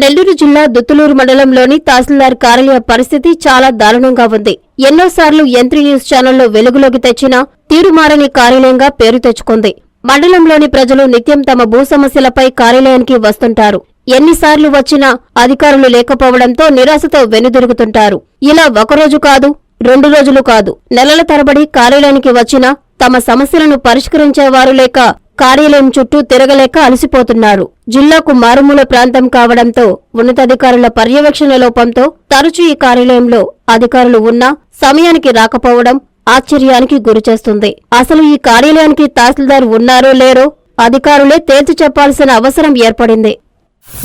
నెల్లూరు జిల్లా దుత్తులూరు మండలంలోని తహసీల్దార్ కార్యాలయ పరిస్థితి చాలా దారుణంగా ఉంది. ఎన్నోసార్లు ఎంత్రీ న్యూస్ ఛానల్లో వెలుగులోకి తెచ్చినా తీరుమారని కార్యాలయంగా పేరు తెచ్చుకుంది. మండలంలోని ప్రజలు నిత్యం తమ భూ సమస్యలపై కార్యాలయానికి వస్తుంటారు. ఎన్నిసార్లు వచ్చినా అధికారులు లేకపోవడంతో నిరాశతో వెనుదిరుగుతుంటారు. ఇలా ఒకరోజు కాదు రెండు రోజులు కాదు. నెలల తరబడి కార్యాలయానికి వచ్చినా తమ సమస్యలను పరిష్కరించేవారు లేక కార్యాలయం చుట్టూ తిరగలేక అలసిపోతున్నారు. జిల్లాకు మారుమూల ప్రాంతం కావడంతో ఉన్నతాధికారుల పర్యవేక్షణ లోపంతో తరచూ ఈ కార్యాలయంలో అధికారులు ఉన్నా సమయానికి రాకపోవడం ఆశ్చర్యానికి గురిచేస్తుంది. అసలు ఈ కార్యాలయానికి తహసీల్దార్ ఉన్నారో లేరో అధికారులే తేల్చి చెప్పాల్సిన అవసరం ఏర్పడింది.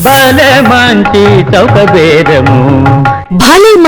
భలే